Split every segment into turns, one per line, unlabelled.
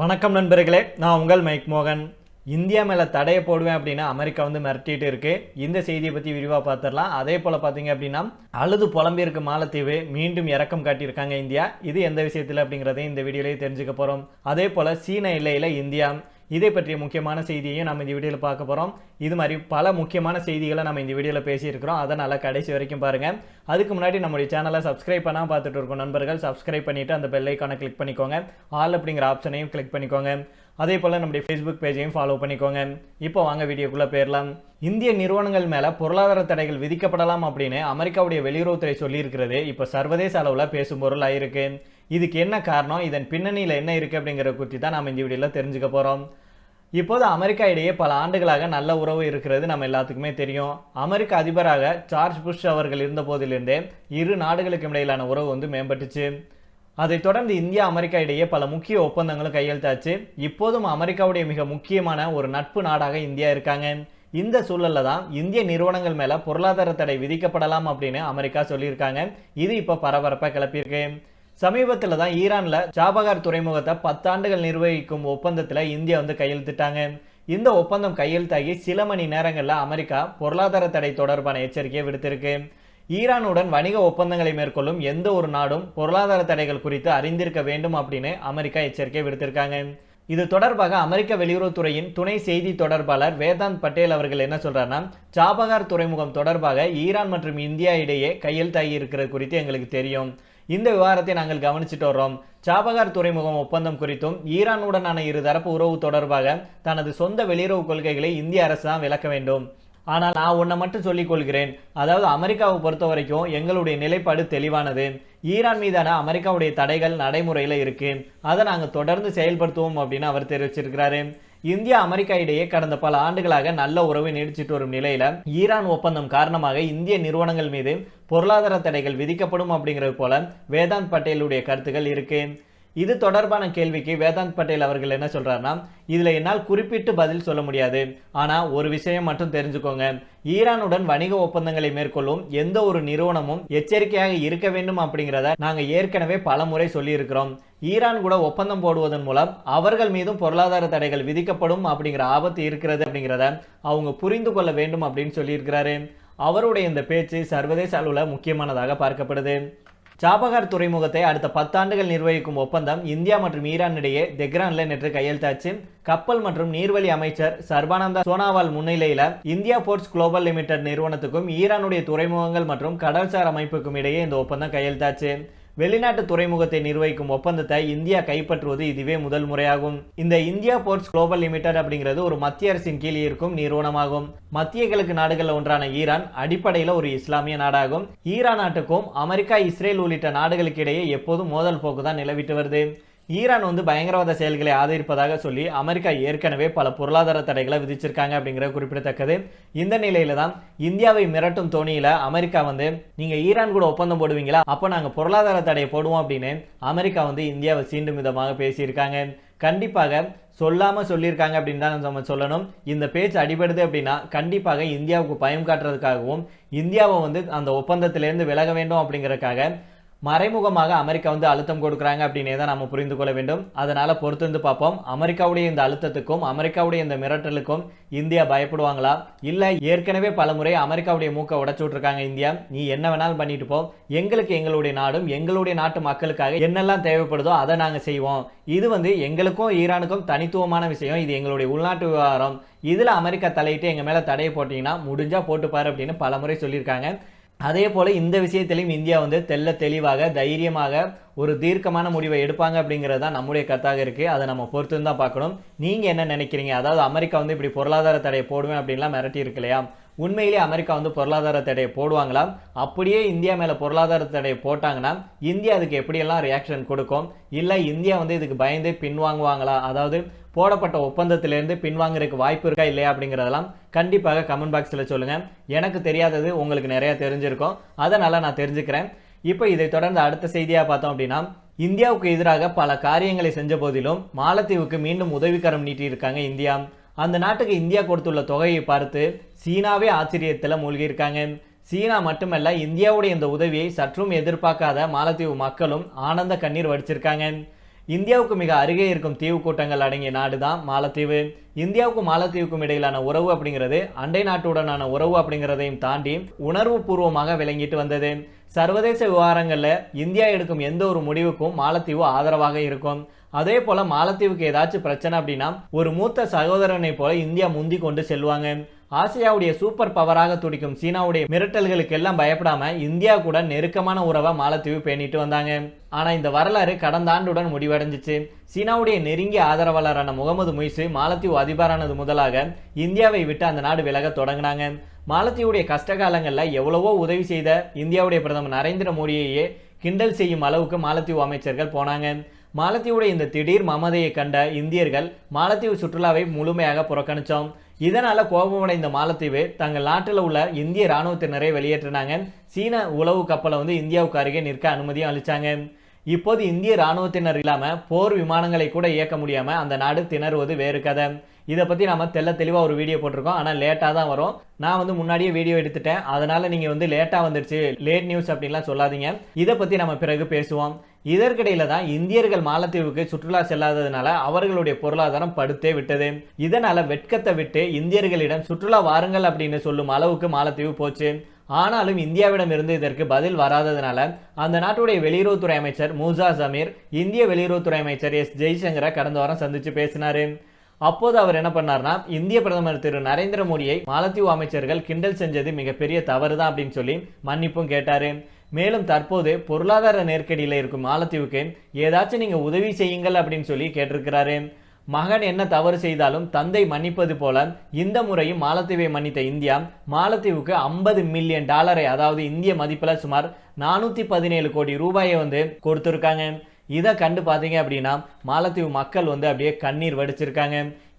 வணக்கம் நண்பர்களே நான் உங்கள் மைக் மோகன். இந்தியா மேலே தடையை போடுவேன் அப்படின்னா அமெரிக்கா வந்து மிரட்டிட்டு இருக்கு. இந்த செய்தியை பற்றி விரிவாக பார்த்துடலாம் அதே போல் பார்த்தீங்க அப்படின்னா அழுது புலம்பியிருக்கு மாலத்தீவு மீண்டும் இறக்கம் காட்டியிருக்காங்க இந்தியா. இது எந்த விஷயத்தில் அப்படிங்கிறதையும் இந்த வீடியோலேயே தெரிஞ்சுக்க போகிறோம் அதே போல் சீன எல்லையில் இந்தியா இதை பற்றிய முக்கியமான செய்தியையும் நம்ம இந்த வீடியோவில் பார்க்க போகிறோம் இது மாதிரி பல முக்கியமான செய்திகளை நம்ம இந்த வீடியோவில் பேசியிருக்கிறோம். அதனால் கடைசி வரைக்கும் பாருங்கள் அதுக்கு முன்னாடி நம்முடைய சேனலை சப்ஸ்கிரைப் பண்ணால் பார்த்துட்டு இருக்கோம் நண்பர்கள் சப்ஸ்கிரைப் பண்ணிவிட்டு அந்த பெல்லைக்கான கிளிக் பண்ணிக்கோங்க. ஆல் அப்படிங்கிற ஆப்ஷனையும் கிளிக் பண்ணிக்கோங்க. அதே போல் நம்முடைய ஃபேஸ்புக் பேஜையும் ஃபாலோ பண்ணிக்கோங்க. இப்போ வாங்க வீடியோக்குள்ளே போயிடலாம். இந்திய நிறுவனங்கள் மேலே பொருளாதார தடைகள் விதிக்கப்படலாம் அப்படின்னு அமெரிக்காவுடைய வெளியுறவுத்துறை சொல்லியிருக்கிறது. இப்போ சர்வதேச அளவில் பேசும் பொருள் ஆயிருக்கு இதுக்கு என்ன காரணம்? இதன் பின்னணியில் என்ன இருக்குது அப்படிங்கிற குறித்து தான் நம்ம இந்த வீடியோவில் தெரிஞ்சுக்க போகிறோம் இப்போது அமெரிக்கா இடையே பல ஆண்டுகளாக நல்ல உறவு இருக்கிறது நம்ம எல்லாத்துக்குமே தெரியும். அமெரிக்க அதிபராக ஜார்ஜ் புஷ் அவர்கள் இருந்த போதிலிருந்தே இரு நாடுகளுக்கு இடையிலான உறவு வந்து மேம்பட்டுச்சு. அதைத் தொடர்ந்து இந்தியா அமெரிக்கா இடையே பல முக்கிய ஒப்பந்தங்களும் கையெழுத்தாச்சு. இப்போதும் அமெரிக்காவுடைய மிக முக்கியமான ஒரு நட்பு நாடாக இந்தியா இருக்காங்க. இந்த சூழல்ல தான் இந்திய நிறுவனங்கள் மேலே பொருளாதார தடை விதிக்கப்படலாம் அப்படின்னு அமெரிக்கா சொல்லியிருக்காங்க. இது இப்போ பரபரப்பாக கிளப்பியிருக்கு. சமீபத்தில் தான் ஈரானில் சாபகார் துறைமுகத்தை பத்தாண்டுகள் நிர்வகிக்கும் ஒப்பந்தத்தில் இந்தியா வந்து கையெழுத்திட்டாங்க. இந்த ஒப்பந்தம் கையெழுத்தாகி சில மணி நேரங்களில் அமெரிக்கா பொருளாதார தடை தொடர்பான எச்சரிக்கையை விடுத்திருக்கு. ஈரானுடன் வணிக ஒப்பந்தங்களை மேற்கொள்ளும் எந்த ஒரு நாடும் பொருளாதார தடைகள் குறித்து அறிந்திருக்க வேண்டும் அப்படின்னு அமெரிக்கா எச்சரிக்கை விடுத்திருக்காங்க. இது தொடர்பாக அமெரிக்க வெளியுறவுத்துறையின் துணை செய்தி தொடர்பாளர் வேதாந்த் பட்டேல் அவர்கள் என்ன சொல்றாருன்னா சாபகார் துறைமுகம் தொடர்பாக ஈரான் மற்றும் இந்தியா இடையே கையெழுத்தாகி இருக்கிறது குறித்து எங்களுக்கு தெரியும். இந்த விவகாரத்தை நாங்கள் கவனிச்சுட்டு வர்றோம். சாபகார் துறைமுகம் ஒப்பந்தம் குறித்தும் ஈரானுடனான இருதரப்பு உறவு தொடர்பாக தனது சொந்த வெளியுறவு கொள்கைகளை இந்திய அரசு தான் விளக்க வேண்டும். ஆனால் நான் ஒன்றை மட்டும் சொல்லிக் கொள்கிறேன். அதாவது அமெரிக்காவை பொறுத்த வரைக்கும் எங்களுடைய நிலைப்பாடு தெளிவானது. ஈரான் மீதான அமெரிக்காவுடைய தடைகள் நடைமுறையில் இருக்கு. அதை நாங்கள் தொடர்ந்து செயல்படுத்துவோம் அப்படின்னு அவர் தெரிவிச்சிருக்கிறாரு. இந்தியா அமெரிக்கா இடையே கடந்த பல ஆண்டுகளாக நல்ல உறவை நீடிச்சிட்டு வரும் நிலையில ஈரான் ஒப்பந்தம் காரணமாக இந்திய நிறுவனங்கள் மீது பொருளாதார தடைகள் விதிக்கப்படும் அப்படிங்கிறது போல வேதாந்த் பட்டேலுடைய கருத்துக்கள் இருக்கு. இது தொடர்பான கேள்விக்கு வேதாந்த் பட்டேல் அவர்கள் என்ன சொல்றாருன்னா இதுல என்னால் குறிப்பிட்டு பதில் சொல்ல முடியாது. ஆனா ஒரு விஷயம் மட்டும் தெரிஞ்சுக்கோங்க. ஈரானுடன் வணிக ஒப்பந்தங்களை மேற்கொள்ளும் எந்த ஒரு நிறுவனமும் எச்சரிக்கையாக இருக்க வேண்டும் அப்படிங்கிறத நாங்க ஏற்கனவே பல முறை சொல்லியிருக்கிறோம். ஈரான் கூட ஒப்பந்தம் போடுவதன் மூலம் அவர்கள் மீதும் பொருளாதார தடைகள் விதிக்கப்படும் அப்படிங்கிற ஆபத்து இருக்கிறது அப்படிங்கிறத அவங்க புரிந்து கொள்ள வேண்டும் அப்படின்னு சொல்லியிருக்கிறாரு. அவருடைய இந்த பேச்சு சர்வதேச அளவில் முக்கியமானதாக பார்க்கப்படுது. சாபகார் துறைமுகத்தை அடுத்த பத்தாண்டுகள் நிர்வகிக்கும் ஒப்பந்தம் இந்தியா மற்றும் ஈரான் இடையே தெஹ்ரான்ல நேற்று கையெழுத்தாச்சு. கப்பல் மற்றும் நீர்வழி அமைச்சர் சர்பானந்தா சோனாவால் முன்னிலையில இந்தியா போர்ட்ஸ் குளோபல் லிமிடெட் நிறுவனத்துக்கும் ஈரானுடைய துறைமுகங்கள் மற்றும் கடல்சார் அமைப்புக்கும் இடையே இந்த ஒப்பந்தம் கையெழுத்தாச்சு. வெளிநாட்டு துறைமுகத்தை நிர்வகிக்கும் ஒப்பந்தத்தை இந்தியா கைப்பற்றுவது இதுவே முதல் முறையாகும். இந்த இந்தியா போர்ட்ஸ் குளோபல் லிமிடெட் அப்படிங்கிறது ஒரு மத்திய அரசின் கீழ் இருக்கும் நிறுவனமாகும். மத்திய கிழக்கு நாடுகள் ஒன்றான ஈரான் அடிப்படையில் ஒரு இஸ்லாமிய நாடாகும். ஈரான் நாட்டுக்கும் அமெரிக்கா இஸ்ரேல் உள்ளிட்ட நாடுகளுக்கு இடையே எப்போதும் மோதல் போக்கு தான் நிலவிட்டு வருது. ஈரான் வந்து பயங்கரவாத செயல்களை ஆதரிப்பதாக சொல்லி அமெரிக்கா ஏற்கனவே பல பொருளாதார தடைகளை விதிச்சிருக்காங்க அப்படிங்கிறது குறிப்பிடத்தக்கது. இந்த நிலையில தான் இந்தியாவை மிரட்டும் தோணியில அமெரிக்கா வந்து நீங்க ஈரான் கூட ஒப்பந்தம் போடுவீங்களா? அப்போ நாங்கள் பொருளாதார தடையை போடுவோம் அப்படின்னு அமெரிக்கா வந்து இந்தியாவை சீண்டும் விதமாக பேசியிருக்காங்க. கண்டிப்பாக சொல்லாமல் சொல்லியிருக்காங்க அப்படின்னு தான் நம்ம சொல்லணும். இந்த பேச்சு அடிபடுது அப்படின்னா கண்டிப்பாக இந்தியாவுக்கு பயம் காட்டுறதுக்காகவும் இந்தியாவை வந்து அந்த ஒப்பந்தத்திலேருந்து விலக வேண்டும் அப்படிங்கிறதுக்காக மறைமுகமாக அமெரிக்கா வந்து அழுத்தம் கொடுக்குறாங்க அப்படின்னே தான் நம்ம புரிந்து கொள்ள வேண்டும். அதனால் பொறுத்திருந்து பார்ப்போம். அமெரிக்காவுடைய இந்த அழுத்தத்துக்கும் அமெரிக்காவுடைய இந்த மிரட்டலுக்கும் இந்தியா பயப்படுவாங்களா? இல்லை ஏற்கனவே பலமுறை அமெரிக்காவுடைய மூக்கை உடச்சு விட்ருக்காங்க இந்தியா. நீ என்ன வேணாலும் பண்ணிட்டு போ. எங்களுக்கு எங்களுடைய நாடும் எங்களுடைய நாட்டு மக்களுக்காக என்னெல்லாம் தேவைப்படுதோ அதை நாங்கள் செய்வோம். இது வந்து எங்களுக்கும் ஈரானுக்கும் தனித்துவமான விஷயம். இது எங்களுடைய உள்நாட்டு விவகாரம். இதில் அமெரிக்கா தலையிட்டு எங்கள் மேலே தடையை போட்டிங்கன்னா முடிஞ்சால் போட்டுப்பார் அப்படின்னு பலமுறை சொல்லியிருக்காங்க. அதே போல் இந்த விஷயத்திலையும் இந்தியா வந்து தெல்ல தெளிவாக தைரியமாக ஒரு தீர்க்கமான முடிவை எடுப்பாங்க அப்படிங்கிறது தான் நம்முடைய கருத்தாக இருக்குது அதை நம்ம பொறுத்து தான் பார்க்கணும். நீங்கள் என்ன நினைக்கிறீங்க? அதாவது அமெரிக்கா வந்து இப்படி பொருளாதார தடையை போடுவேன் அப்படின்லாம் மிரட்டி இருக்கு இல்லையா? உண்மையிலே அமெரிக்கா வந்து பொருளாதார தடையை போடுவாங்களா அப்படியே இந்தியா மேலே பொருளாதார தடையை போட்டாங்கன்னா இந்தியா அதுக்கு எப்படியெல்லாம் ரியாக்ஷன் கொடுக்கும்? இல்லை இந்தியா வந்து இதுக்கு பயந்து பின்வாங்குவாங்களா? அதாவது போடப்பட்ட ஒப்பந்தத்திலேருந்து பின்வாங்குறதுக்கு வாய்ப்பு இருக்கா இல்லையா அப்படிங்கிறதெல்லாம் கண்டிப்பாக கமெண்ட் பாக்ஸில் சொல்லுங்கள் எனக்கு தெரியாதது உங்களுக்கு நிறையா தெரிஞ்சிருக்கும். அதனால் நான் தெரிஞ்சுக்கிறேன். இப்போ இதை தொடர்ந்து அடுத்த செய்தியாக பார்த்தோம் அப்படின்னா இந்தியாவுக்கு எதிராக பல காரியங்களை செஞ்ச போதிலும் மாலத்தீவுக்கு மீண்டும் உதவிக்கரம் நீட்டியிருக்காங்க இந்தியா. அந்த நாட்டுக்கு இந்தியா கொடுத்துள்ள தொகையை பார்த்து சீனாவே ஆச்சரியத்தில் மூழ்கியிருக்காங்க. சீனா மட்டுமல்ல இந்தியாவுடைய இந்த உதவியை சற்றும் எதிர்பார்க்காத மாலத்தீவு மக்களும் ஆனந்த கண்ணீர் வடிச்சிருக்காங்க. இந்தியாவுக்கு மிக அருகே இருக்கும் தீவு கூட்டங்கள் அடங்கிய நாடு தான் மாலத்தீவு. இந்தியாவுக்கும் மாலத்தீவுக்கும் இடையிலான உறவு அப்படிங்கிறது அண்டை நாட்டுடனான உறவு அப்படிங்கிறதையும் தாண்டி உணர்வு பூர்வமாக விளங்கிட்டு வந்தது. சர்வதேச விவகாரங்களில் இந்தியா எடுக்கும் எந்த ஒரு முடிவுக்கும் மாலத்தீவு ஆதரவாக இருக்கும். அதே போல மாலத்தீவுக்கு ஏதாச்சும் பிரச்சனை அப்படின்னா ஒரு மூத்த சகோதரனை போல இந்தியா முந்தி கொண்டு செல்வாங்க ஆசியாவுடைய சூப்பர் பவராக துடிக்கும் சீனாவுடைய மிரட்டல்களுக்கு எல்லாம் பயப்படாம இந்தியா கூட நெருக்கமான உறவை மாலத்தீவு பேணிட்டு வந்தாங்க. ஆனா இந்த வரலாறு கடந்த ஆண்டுடன் முடிவடைஞ்சிச்சு. சீனாவுடைய நெருங்கிய ஆதரவாளரான முகமது முய்சு மாலத்தீவு அதிபரானது முதலாக இந்தியாவை விட்டு அந்த நாடு விலக தொடங்கினாங்க. மாலத்தீவுடைய கஷ்ட காலங்களில் எவ்வளவோ உதவி செய்த இந்தியாவுடைய பிரதமர் நரேந்திர மோடியையே கிண்டல் செய்யும் அளவுக்கு மாலத்தீவு அமைச்சர்கள் போனாங்க. மாலத்தீவுடைய இந்த திடீர் மமதையை கண்ட இந்தியர்கள் மாலத்தீவு சுற்றுலாவை முழுமையாக புறக்கணித்தோம் இதனால் கோபமடைந்த மாலத்தீவு தங்கள் நாட்டில் உள்ள இந்திய இராணுவத்தினரை வெளியேற்றினாங்க. சீன உளவு கப்பலை வந்து இந்தியாவுக்கு அருகே நிற்க அனுமதியும் அளிச்சாங்க. இப்போது இந்திய இராணுவத்தினர் இல்லாமல் போர் விமானங்களை கூட இயக்க முடியாமல் அந்த நாடு திணறுவது வேறு கதை. இதை பற்றி நம்ம தெல்ல தெளிவாக ஒரு வீடியோ போட்டிருக்கோம். ஆனால் லேட்டாக தான் வரும். நான் வந்து முன்னாடியே வீடியோ எடுத்துட்டேன். அதனால் நீங்கள் வந்து லேட்டாக வந்துடுச்சு லேட் நியூஸ் அப்படின்லாம் சொல்லாதீங்க. இதை பற்றி நம்ம பிறகு பேசுவோம். இதற்கிடையில தான் இந்தியர்கள் மாலத்தீவுக்கு சுற்றுலா செல்லாததுனால அவர்களுடைய பொருளாதாரம் படுத்தே விட்டது. இதனால வெட்கத்தை விட்டு இந்தியர்களிடம் சுற்றுலா வாருங்கள் அப்படின்னு சொல்லும் அளவுக்கு மாலத்தீவு போச்சு. ஆனாலும் இந்தியாவிடம் இருந்து இதற்கு பதில் வராததுனால அந்த நாட்டுடைய வெளியுறவுத்துறை அமைச்சர் மூசா ஜமீர் இந்திய வெளியுறவுத்துறை அமைச்சர் எஸ் ஜெய்சங்கரை கடந்த வாரம் சந்திச்சு பேசினாரு. அப்போது அவர் என்ன பண்ணார்னா இந்திய பிரதமர் திரு நரேந்திர மோடியை மாலத்தீவு அமைச்சர்கள் கிண்டல் செஞ்சது மிகப்பெரிய தவறு தான் அப்படின்னு சொல்லி மன்னிப்பும் கேட்டாரு. மேலும் தற்போது பொருளாதார நெருக்கடியில் இருக்கும் மாலத்தீவுக்கு ஏதாச்சும் நீங்கள் உதவி செய்யுங்கள் அப்படின்னு சொல்லி கேட்டிருக்கிறாரு. மகன் என்ன தவறு செய்தாலும் தந்தை மன்னிப்பது போல இந்த முறையும் மாலத்தீவை மன்னித்த இந்தியா மாலத்தீவுக்கு ஐம்பது மில்லியன் டாலரை அதாவது இந்திய மதிப்பில் சுமார் நானூற்றி பதினேழு கோடி ரூபாயை வந்து கொடுத்துருக்காங்க. இதை கண்டு பார்த்தீங்க அப்படின்னா மாலத்தீவு மக்கள் வந்து அப்படியே கண்ணீர் வடிச்சிருக்காங்க.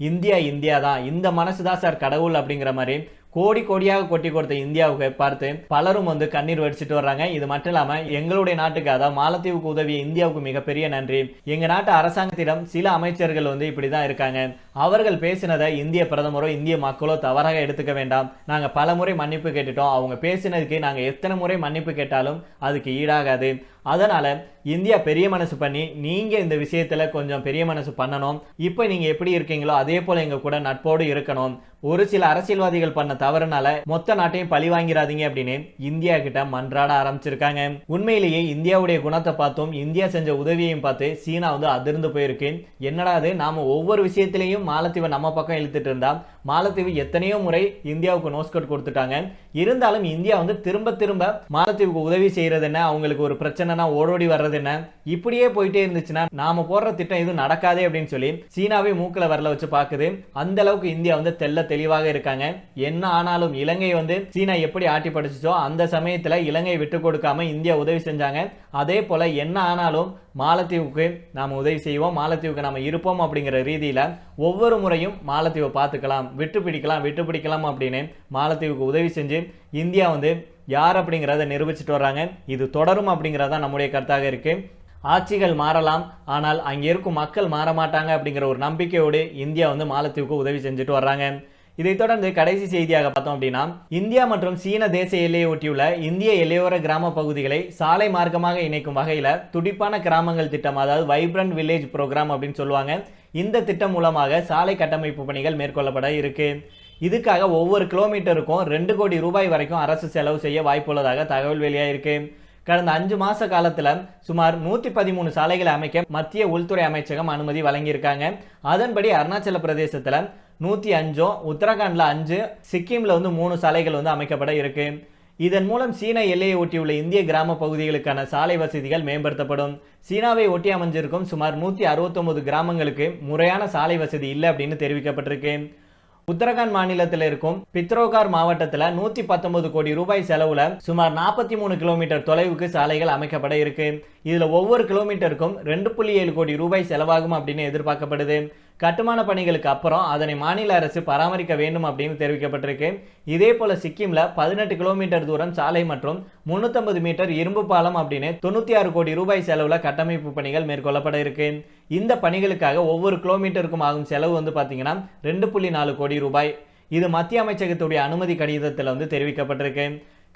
இந்தியா இந்தியா தான் இந்த மனசு தான் சார் கடவுள் அப்படிங்கிற மாதிரி கோடி கோடியாக கொட்டி கொடுத்த இந்தியாவுக்கு பார்த்து பலரும் வந்து கண்ணீர் வடிச்சிட்டு வர்றாங்க. இது மட்டும் இல்லாம எங்களுடைய நாட்டுக்கு அதாவது மாலத்தீவுக்கு உதவிய இந்தியாவுக்கு மிகப்பெரிய நன்றி. எங்க நாட்டு அரசாங்கத்திடம் சில அமைச்சர்கள் வந்து இப்படிதான் இருக்காங்க. அவர்கள் பேசினதை இந்திய பிரதமரோ இந்திய மக்களோ தவறாக எடுத்துக்க வேண்டாம். நாங்க பல முறை மன்னிப்பு கேட்டுட்டோம். அவங்க பேசினதுக்கு நாங்க எத்தனை முறை மன்னிப்பு கேட்டாலும் அதுக்கு ஈடாகாது. அதனால இந்தியா பெரிய மனசு பண்ணி நீங்க இந்த விஷயத்துல கொஞ்சம் பெரிய மனசு பண்ணணும். இப்போ நீங்க எப்படி இருக்கீங்களோ அதே போல எங்க கூட நட்போடு இருக்கணும். ஒரு சில அரசியல்வாதிகள் பண்ண தவறுனால மொத்த நாட்டையும் பழி வாங்கிறாதீங்க அப்படின்னு இந்தியா கிட்ட மன்றாட ஆரம்பிச்சிருக்காங்க. உண்மையிலேயே இந்தியாவுடைய குணத்தை பார்த்தும் இந்தியா செஞ்ச உதவியையும் பார்த்து சீனா வந்து அதிர்ந்து போயிருக்கு. என்னடா அது? நாம ஒவ்வொரு விஷயத்திலையும் மாலத்தீவை நம்ம பக்கம் இழுத்துட்டு இருந்தா மாலத்தீவு எத்தனையோ முறை இந்தியாவுக்கு நோஸ்கட் கொடுத்துட்டாங்க. இருந்தாலும் இந்தியா வந்து திரும்ப திரும்ப மாலத்தீவுக்கு உதவி செய்யறது என்ன? அவங்களுக்கு ஒரு பிரச்சனை என்னன்னா ஓடோடி வர்றது என்ன? இப்படியே போயிட்டே இருந்துச்சுன்னா நாம போடுற திட்டம் எதுவும் நடக்காதே அப்படின்னு சொல்லி சீனாவே மூக்கில் வரல வச்சு பார்க்குது அந்த அளவுக்கு இந்தியா வந்து தெல்ல தெளிவாக இருக்காங்க. என்ன ஆனாலும் இலங்கை வந்து சீனா எப்படி ஆட்டி படிச்சிச்சோ அந்த சமயத்தில் இலங்கை விட்டு கொடுக்காம இந்தியா உதவி செஞ்சாங்க. அதே போல என்ன ஆனாலும் மாலத்தீவுக்கு நாம் உதவி செய்வோம். மாலத்தீவுக்கு நாம் இருப்போம் அப்படிங்கிற ரீதியில் ஒவ்வொரு முறையும் மாலத்தீவை பார்த்துக்கலாம். விட்டு பிடிக்கலாம் விட்டு பிடிக்கலாம் அப்படின்னு மாலத்தீவுக்கு உதவி செஞ்சு இந்தியா வந்து யார் அப்படிங்கிறத நிரூபிச்சுட்டு வர்றாங்க. இது தொடரும் அப்படிங்கிறதா நம்முடைய கருத்தாக இருக்குது ஆட்சிகள் மாறலாம் ஆனால் அங்கே இருக்கும் மக்கள் மாற மாட்டாங்க அப்படிங்கிற ஒரு நம்பிக்கையோடு இந்தியா வந்து மாலத்தீவுக்கு உதவி செஞ்சுட்டு வர்றாங்க. இதைத் தொடர்ந்து கடைசி செய்தியாக பார்த்தோம் அப்படின்னா இந்தியா மற்றும் சீன தேச எல்லையை ஒட்டியுள்ள இந்திய எல்லையோர கிராம பகுதிகளை சாலை மார்க்கமாக இணைக்கும் வகையில் துடிப்பான கிராமங்கள் திட்டம் அதாவது வைப்ரண்ட் வில்லேஜ் ப்ரோக்ராம் அப்படின்னு சொல்லுவாங்க. இந்த திட்டம் மூலமாக சாலை கட்டமைப்பு பணிகள் மேற்கொள்ளப்பட இருக்குது இதுக்காக ஒவ்வொரு கிலோமீட்டருக்கும் ரெண்டு கோடி ரூபாய் வரைக்கும் அரசு செலவு செய்ய வாய்ப்புள்ளதாக தகவல் வெளியாயிருக்கு. கடந்த அஞ்சு மாத காலத்தில் சுமார் நூற்றி பதிமூணு சாலைகளை அமைக்க மத்திய உள்துறை அமைச்சகம் அனுமதி வழங்கியிருக்காங்க. அதன்படி அருணாச்சல பிரதேசத்தில் நூற்றி அஞ்சும் உத்தரகாண்டில் அஞ்சு சிக்கிமில் வந்து மூணு சாலைகள் வந்து அமைக்கப்பட இருக்கு. இதன் மூலம் சீன எல்லையை ஒட்டியுள்ள இந்திய கிராம பகுதிகளுக்கான சாலை வசதிகள் மேம்படுத்தப்படும். சீனாவை ஒட்டி அமைஞ்சிருக்கும் சுமார் நூற்றி அறுபத்தொம்பது கிராமங்களுக்கு முறையான சாலை வசதி இல்லை அப்படின்னு தெரிவிக்கப்பட்டிருக்கு. உத்தரகாண்ட் மாநிலத்தில் இருக்கும் பித்ரோகார் மாவட்டத்தில் நூத்தி பத்தொன்பது கோடி ரூபாய் செலவுல சுமார் நாற்பத்தி மூணு கிலோமீட்டர் தொலைவுக்கு சாலைகள் அமைக்கப்பட இருக்கு. இதுல ஒவ்வொரு கிலோமீட்டருக்கும் ரெண்டு புள்ளி ஏழு கோடி ரூபாய் செலவாகும் அப்படின்னு எதிர்பார்க்கப்படுது. கட்டுமான பணிகளுக்கு அப்புறம் அதனை மாநில அரசு பராமரிக்க வேண்டும் அப்படின்னு தெரிவிக்கப்பட்டிருக்கு. இதே போல சிக்கிம்ல பதினெட்டு கிலோமீட்டர் தூரம் சாலை மற்றும் முன்னூத்தம்பது மீட்டர் இரும்பு பாலம் அப்படின்னு தொண்ணூத்தி ஆறு கோடி ரூபாய் செலவுல கட்டமைப்பு பணிகள் மேற்கொள்ளப்பட இருக்கு. இந்த பணிகளுக்காக ஒவ்வொரு கிலோமீட்டருக்கும் ஆகும் செலவு வந்து பார்த்தீங்கன்னா ரெண்டு புள்ளி நாலு கோடி ரூபாய். இது மத்திய அமைச்சகத்துடைய அனுமதி கடிதத்தில் வந்து தெரிவிக்கப்பட்டிருக்கு.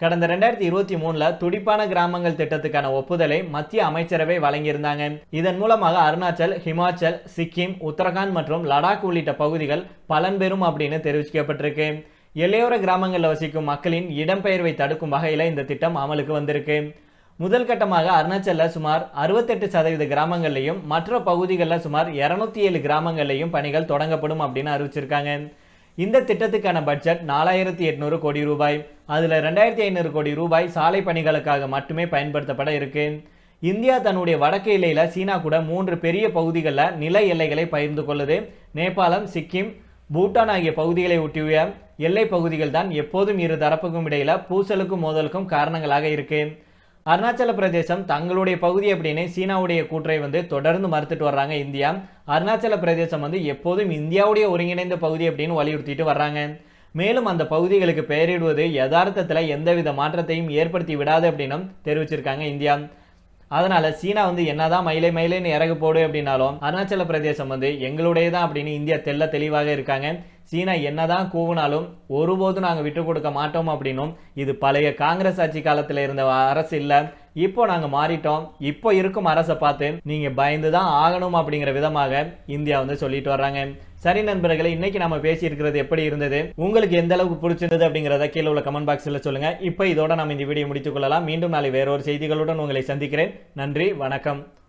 கடந்த ரெண்டாயிரத்தி இருபத்தி மூணுல துடிப்பான கிராமங்கள் திட்டத்துக்கான ஒப்புதலை மத்திய அமைச்சரவை வழங்கியிருந்தாங்க. இதன் மூலமாக அருணாச்சல் ஹிமாச்சல் சிக்கிம் உத்தரகாண்ட் மற்றும் லடாக் உள்ளிட்ட பகுதிகள் பலன் பெறும் அப்படின்னு தெரிவிக்கப்பட்டிருக்கு. எல்லையோர கிராமங்களில் வசிக்கும் மக்களின் இடம்பெயர்வை தடுக்கும் வகையில் இந்த திட்டம் அமலுக்கு வந்திருக்கு. முதல் கட்டமாக அருணாச்சல்ல சுமார் அறுபத்தெட்டு சதவீத கிராமங்கள்லையும் மற்ற பகுதிகளில் சுமார் இரநூத்தி ஏழு கிராமங்கள்லையும் பணிகள் தொடங்கப்படும் அப்படின்னு அறிவிச்சிருக்காங்க. இந்த திட்டத்துக்கான பட்ஜெட் நாலாயிரத்தி எட்நூறு கோடி ரூபாய். அதில் ரெண்டாயிரத்தி ஐநூறு கோடி ரூபாய் சாலை பணிகளுக்காக மட்டுமே பயன்படுத்தப்பட இருக்கு. இந்தியா தன்னுடைய வடக்கு எல்லையில் சீனா கூட மூன்று பெரிய பகுதிகளில் நில எல்லைகளை பகிர்ந்து கொள்ளுது. நேபாளம் சிக்கிம் பூட்டான் ஆகிய பகுதிகளை ஒட்டிய எல்லை பகுதிகள் தான் எப்போதும் இரு தரப்புக்கும் இடையில பூசலுக்கும் மோதலுக்கும் காரணங்களாக இருக்கு. அருணாச்சல பிரதேசம் தங்களுடைய பகுதி அப்படின்னு சீனாவுடைய கூற்றை வந்து தொடர்ந்து மறுத்துட்டு வர்றாங்க இந்தியா. அருணாச்சல பிரதேசம் வந்து எப்போதும் இந்தியாவுடைய ஒருங்கிணைந்த பகுதி அப்படின்னு வலியுறுத்திட்டு வர்றாங்க. மேலும் அந்த பகுதிகளுக்கு பெயரிடுவது யதார்த்தத்தில் எந்தவித மாற்றத்தையும் ஏற்படுத்தி விடாது அப்படின்னும் தெரிவிச்சிருக்காங்க இந்தியா. அதனால சீனா வந்து என்னதான் மயிலை மயிலைன்னு இறகு போடு அப்படின்னாலும் அருணாச்சல பிரதேசம் வந்து எங்களுடைய தான் அப்படின்னு இந்தியா தெல்ல தெளிவாக இருக்காங்க. சீனா என்னதான் கூவினாலும் ஒருபோதும் நாங்கள் விட்டு கொடுக்க மாட்டோம் அப்படின்னும் இது பழைய காங்கிரஸ் ஆட்சி காலத்தில் இருந்த அரசு இல்லை. இப்போ நாங்கள் மாறிட்டோம். இப்போ இருக்கும் அரசை பார்த்து நீங்கள் பயந்து தான் ஆகணும் அப்படிங்கிற விதமாக இந்தியா வந்து சொல்லிட்டு வர்றாங்க. சரி நண்பர்களே இன்னைக்கு நம்ம பேசியிருக்கிறது எப்படி இருந்தது? உங்களுக்கு எந்த அளவுக்கு பிடிச்சிருந்தது அப்படிங்கிறத கீழே உள்ள கமெண்ட் பாக்ஸில் சொல்லுங்க. இப்போ இதோட நம்ம இந்த வீடியோ முடித்துக் கொள்ளலாம். மீண்டும் நாளை வேறொரு செய்திகளுடன் உங்களை சந்திக்கிறேன். நன்றி வணக்கம்.